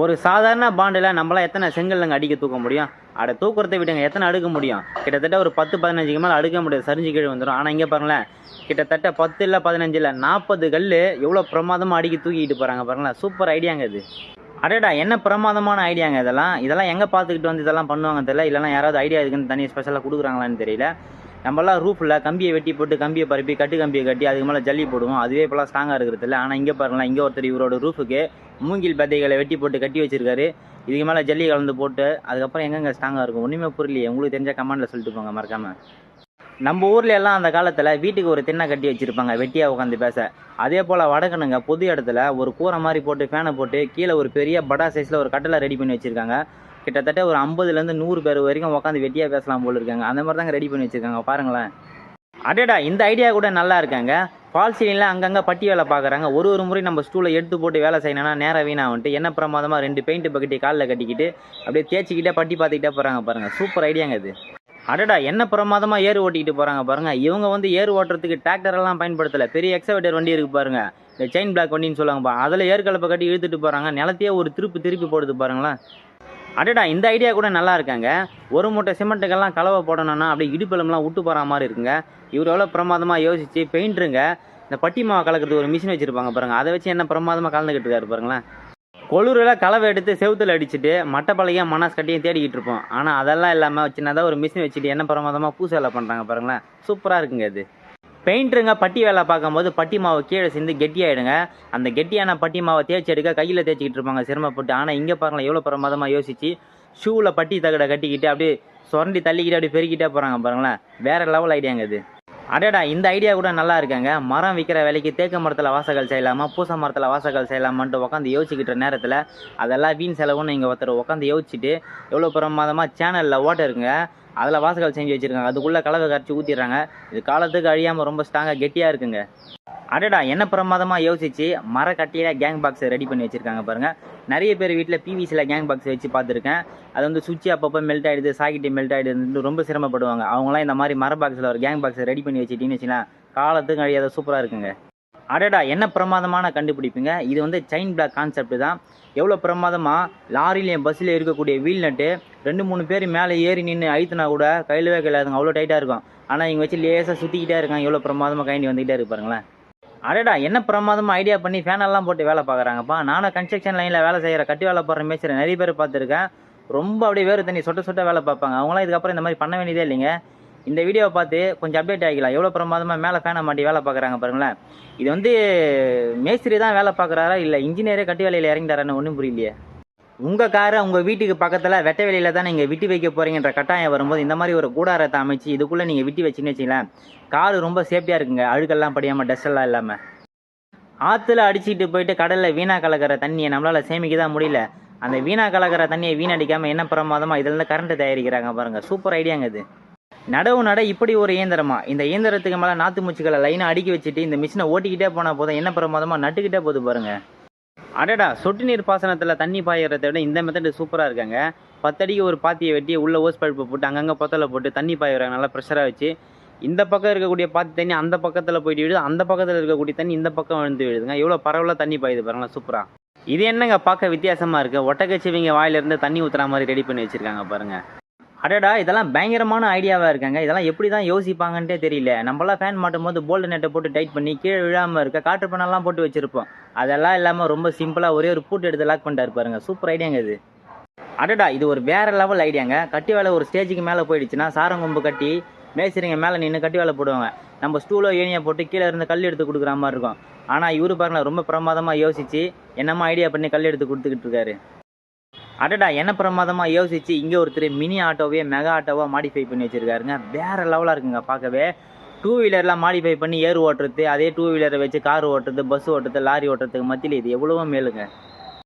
ஒரு சாதாரண பாண்டில் நம்மளாம் எத்தனை செங்கல்லங்க அடிக்க தூக்க முடியும்? அதை தூக்குறதை விட்டுங்க எத்தனை அடுக்க முடியும்? கிட்டத்தட்ட ஒரு பத்து பதினஞ்சுக்கு மேலே அடுக்க முடியாது சரிஞ்சு கீழே வந்துடும் ஆனால் இங்கே பாருங்களேன் கிட்டத்தட்ட பத்து இல்லை பதினஞ்சு இல்லை நாற்பது கல் எவ்வளோ பிரமாதமாக அடிக்க தூக்கிட்டு போகிறாங்க பாருங்களேன். சூப்பர் ஐடியாங்க இது. அடடா என்ன பிரமாதமான ஐடியாங்க இதெல்லாம்? இதெல்லாம் எங்கே பார்த்துக்கிட்டு வந்து இதெல்லாம் பண்ணுவாங்க தெரியல. இல்லைனா யாராவது ஐடியா இதுக்குன்னு தனி ஸ்பெஷலாக கொடுக்குறாங்களான்னு தெரியல. நம்மலாம் ரூஃபில் கம்பியை வெட்டி போட்டு கம்பியை பரப்பி கட்டு கம்பியை கட்டி அதுக்கு மேலே ஜல்லி போடுவோம். அதுவே இப்போலாம் ஸ்ட்ராங்காக இருக்கிறது இல்லை. ஆனால் இங்கே பாருங்களா இங்கே ஒருத்தர் இவரோட ரூஃபுக்கு மூங்கில் பதைகளை வெட்டி போட்டு கட்டி வச்சிருக்காரு. இதுக்கு மேலே ஜல்லி கலந்து போட்டு அதுக்கப்புறம் எங்கெங்க ஸ்ட்ராங்காக இருக்கும்? ஒன்றுமே புரியலையே. உங்களுக்கு தெரிஞ்ச கமாண்டில் சொல்லிட்டு போங்க மறக்காமல் நம்ம ஊர்ல எல்லாம் அந்த காலத்தில் வீட்டுக்கு ஒரு திண்ணை கட்டி வச்சிருப்பாங்க வெட்டியாக உட்காந்து பேச. அதே போல் வடக்கணுங்க பொது இடத்துல ஒரு கூரை மாதிரி போட்டு ஃபேனை போட்டு கீழே ஒரு பெரிய படா சைஸில் ஒரு கட்டளை ரெடி பண்ணி வச்சிருக்காங்க. கிட்டத்தட்ட ஒரு ஐம்பதுலேருந்து நூறு பேர் வரைக்கும் உட்காந்து வெட்டியாக பேசலாம் போல் இருக்காங்க. அந்த மாதிரி தாங்க ரெடி பண்ணி வச்சிருக்காங்க. பாருங்களேன். அடேடா இந்த ஐடியா கூட நல்லா இருக்காங்க. ஃபால் சீலிங்கில் அங்கங்கே பட்டி வேலை பார்க்குறாங்க. ஒரு ஒரு முறை நம்ம ஸ்டூலை எடுத்து போட்டு வேலை செய்யணும்னா நேராக வீணாக வந்துட்டு என்ன பிரமாதமாக ரெண்டு பெயிண்ட் பக்கெட்டி காலில் கட்டிக்கிட்டு அப்படியே தேய்ச்சிக்கிட்டே பட்டி பார்த்துக்கிட்டே போகிறாங்க பாருங்கள் சூப்பர் ஐடியாங்க இது. அடடா என்ன பிரமாதமாக ஏறு ஓட்டிக்கிட்டு போகிறாங்க பாருங்கள் இவங்க வந்து ஏறு ஓட்டுறதுக்கு டிராக்டரெல்லாம் பயன்படுத்தலை. பெரிய எக்ஸவேட்டர் வண்டி இருக்குது பாருங்க. இந்த செயின் பிளாக் வண்டின்னு சொல்லுவாங்கப்பா அதில் ஏற்கலப்பை கட்டி இழுத்துட்டு போகிறாங்க நிலத்தையே ஒரு திருப்பி திருப்பி போடுது பாருங்களேன். அடடா இந்த ஐடியா கூட நல்லா இருக்காங்க. ஒரு மூட்டை சிமெண்ட்டுக்கெல்லாம் கலவை போடணும்னா அப்படியே இடுப்பெலும்புலாம் விட்டு போகிற மாதிரி இருக்குங்க. இவர் எவ்வளோ பிரமாதமாக யோசித்து பெயிண்ட்ருங்க. இந்த பட்டி கலக்கிறதுக்கு ஒரு மிஷின் வச்சுருப்பாங்க பாருங்கள் அதை வச்சு என்ன பிரமாதமாக கலந்துக்கிட்டு இருக்காரு பாருங்களேன். கொளூரில் கலவை எடுத்து செவுத்துல அடிச்சுட்டு மட்டப்பழையும் மனசு கட்டியும் தேடிக்கிட்டு இருப்போம். ஆனால் அதெல்லாம் இல்லாமல் சின்னதாக ஒரு மிஷின் வச்சுட்டு என்ன பிரமாதமாக பூசை வேலை பண்ணுறாங்க பாருங்களேன். சூப்பராக இருக்குங்க அது பெயிண்டருங்க பட்டி வேலை பார்க்கும்போது பட்டி மாவு கீழே சேர்ந்து கெட்டியாயிடுங்க. அந்த கெட்டியான பட்டி மாவை தேய்ச்சி எடுக்க கையில் தேய்ச்சிக்கிட்டு இருப்பாங்க சிரமப்பட்டு ஆனால் இங்கே பாருங்களேன் எவ்வளோ பிரமாதமாக யோசிச்சு ஷூவில் பட்டி தகடை கட்டிக்கிட்டு அப்படியே சுரண்டி தள்ளிக்கிட்டு அப்படியே பெருக்கிட்டே போகிறாங்க பாருங்களேன். வேற லெவல் ஐடியாங்க இது. அடடா இந்த ஐடியா கூட நல்லா இருக்காங்க. மரம் விற்கிற விலைக்கு தேக்கு மரத்தில் வாசகல் செய்யலாமா பூச மரத்தில் வாசகல் செய்யலாமான்ட்டு உட்காந்து யோசிச்சுக்கிட்ட நேரத்தில் அதெல்லாம் வீண் செலவுன்னு இங்கே ஒருத்தர் உட்காந்து யோசிச்சுட்டு எவ்வளோ பிரமாதமாக சேனலில் ஓட்ட இருக்குங்க. அதில் வாசகல் செஞ்சு வச்சுருக்காங்க. அதுக்குள்ளே கலவை கரைச்சி ஊற்றிடுறாங்க இது காலத்துக்கு அழியாமல் ரொம்ப ஸ்ட்ராங்காக கெட்டியாக இருக்குங்க. அடடா என்ன பிரமாதமாக யோசிச்சு மரக்கட்டியில் கேங் பாக்ஸ் ரெடி பண்ணி வச்சுருக்காங்க பாருங்கள் நிறைய பேர் வீட்டில் பிவிசியில் கேங் பாக்ஸ் வச்சு பார்த்துருக்கேன். அது வந்து சுவிட்ச் அப்பப்போ மெல்ட் ஆகிடுது சாக்கெட்டு மெல்ட் ஆகிடுதுன்னு ரொம்ப சிரமப்படுவாங்க. அவங்களாம் இந்த மாதிரி மர பாக்ஸில் ஒரு கேங் பாக்ஸ் ரெடி பண்ணி வச்சுட்டின்னு வச்சுக்கலாம் காலத்துக்கு அழியாத சூப்பராக இருக்குங்க. அடடா என்ன பிரமாதமான கண்டுபிடிப்புங்க. இது வந்து செயின் பிளாக் கான்செப்ட் தான். எவ்வளோ பிரமாதமாக லாரிலையும் பஸ்ஸில் இருக்கக்கூடிய வீல் நட்டு ரெண்டு மூணு பேர் மேலே ஏறி நின்று அழுத்தினா கூட கையிலவே கையிலாதுங்க அவ்வளோ டைட்டாக இருக்கும் ஆனால் இங்கே வச்சு லேசாக சுற்றிக்கிட்டே இருக்காங்க எவ்வளோ பிரமாதமாக கைண்டி வந்துக்கிட்டே இருப்பாருங்களேன் அடடா என்ன பிரமாதமாக ஐடியா பண்ணி ஃபேனெல்லாம் போட்டு வேலை பார்க்குறாங்கப்பா. நானும் கன்ஸ்ட்ரக்ஷன் லைனில் வேலை செய்கிற கட்டி வேலை போடுற மேய்ச்சல் நிறைய பேர் பார்த்துருக்கேன். ரொம்ப அப்படியே வேறு தண்ணி சொட்ட சொட்ட வேலை பார்ப்பாங்க. அவங்களாம் இதுக்கப்புறம் இந்த மாதிரி பண்ண வேண்டியதே இல்லைங்க. இந்த வீடியோவை பார்த்து கொஞ்சம் அப்டேட் ஆகிக்கலாம். எவ்வளோ பிரமாதமாக மேலே ஃபேனை மாட்டி வேலை பார்க்குறாங்க பாருங்களேன். இது வந்து மேஸ்திரி தான் வேலை பார்க்குறாரா இல்லை இன்ஜினியரே கட்டி வேலையில் இறங்கிட்டாரான்னு ஒன்றும் புரியலையே. உங்கள் காரை உங்கள் வீட்டுக்கு பக்கத்தில் வெட்ட வெளியில் தான் நீங்கள் விட்டு வைக்க போகிறீங்கன்ற கட்டாயம் வரும்போது இந்த மாதிரி ஒரு கூடாரத்தை அமைச்சு இதுக்குள்ளே நீங்கள் விட்டு வச்சுன்னு வச்சிங்களேன் கார் ரொம்ப சேஃப்டியாக இருக்குங்க. அழுக்கெல்லாம் படியாமல் டஸ்டெல்லாம் இல்லாமல் ஆற்றுல அடிச்சுட்டு போயிட்டு கடலில் வீணா கலக்கிற தண்ணியை நம்மளால் சேமிக்க தான் முடியல. அந்த வீணா கலக்கிற தண்ணியை வீணடிக்காமல் என்ன பிரமாதமாக இதிலேருந்து கரண்ட்டு தயாரிக்கிறாங்க பாருங்கள் சூப்பர் ஐடியாங்க இது. நடவு நட இப்படி ஒரு இயந்திரமா இந்த இயந்திரத்துக்கு மேலே நாற்று மூச்சுக்களை லைனாக அடுக்கி வச்சுட்டு இந்த மிஷினை ஓட்டிக்கிட்டே போனால் போதும் என்ன பிரமாதமாக நட்டுக்கிட்டே போகுது பாருங்க. அடடா சொட்டு நீர் பாசனத்தில் தண்ணி பாயறதை விட இந்த மெத்தடு சூப்பராக இருக்காங்க. பத்தடிக்கு ஒரு பாத்தியை வெட்டி உள்ள ஓஸ் பழுப்பு போட்டு அங்கங்கே பொத்தலை போட்டு தண்ணி பாயிறாங்க நல்லா ப்ரெஷராக வச்சு இந்த பக்கம் இருக்கக்கூடிய பாத்தி தண்ணி அந்த பக்கத்தில் போயிட்டு விழுது அந்த பக்கத்தில் இருக்கக்கூடிய தண்ணி இந்த பக்கம் விழுந்து விழுதுங்க. எவ்வளோ பரவலாக தண்ணி பாயுது பாருங்களா சூப்பராக இது என்னங்க பார்க்க வித்தியாசமாக இருக்குது ஒட்டக்கச்சிவிங்க வாயிலிருந்து தண்ணி ஊற்றுற மாதிரி ரெடி பண்ணி வச்சுருக்காங்க பாருங்க. அடடா இதெல்லாம் பயங்கரமான ஐடியாவாக இருக்காங்க. இதெல்லாம் எப்படி தான் யோசிப்பாங்கன்ட்டே தெரியல. நம்மளாம் ஃபேன் மாட்டும் போது போல்டு நெட்டை போட்டு டைட் பண்ணி கீழே விழாமல் இருக்க காற்று பண்ணலாம் போட்டு வச்சுருப்போம். அதெல்லாம் இல்லாமல் ரொம்ப சிம்பிளாக ஒரே ஒரு பூட்டு எடுத்து லாக் பண்ணிட்டாரு பாருங்க. சூப்பர் ஐடியாங்க இது. அடடா இது ஒரு வேற லெவல் ஐடியாங்க கட்டி வேலை ஒரு ஸ்டேஜுக்கு மேலே போயிடுச்சுன்னா சாரங்கொம்பு கட்டி மேய்ச்சிரிங்க மேலே நின்று கட்டி வேலை போடுவாங்க. நம்ம ஸ்டூலோ ஏனியை போட்டு கீழே இருந்து கல் எடுத்து கொடுக்குற மாதிரி இருக்கும். ஆனால் இவரு பாருங்களா ரொம்ப பிரமாதமாக யோசிச்சு என்னமா ஐடியா பண்ணி கல் எடுத்து கொடுத்துக்கிட்டு இருக்காரு. அடடா என்ன பிரமாதமாக யோசிச்சு இங்கே ஒருத்தர் மினி ஆட்டோவே மெகா ஆட்டோவாக மாடிஃபை பண்ணி வச்சிருக்காருங்க. வேற லெவலாக இருக்குங்க பார்க்கவே. டூ வீலர்லாம் மாடிஃபை பண்ணி ஏர் ஓட்டுறது அதே டூ வீலரை வச்சு கார் ஓட்டுறது பஸ் ஓட்டுறது லாரி ஓட்டுறதுக்கு மத்தியில் இது எவ்வளவோ மேலுங்க.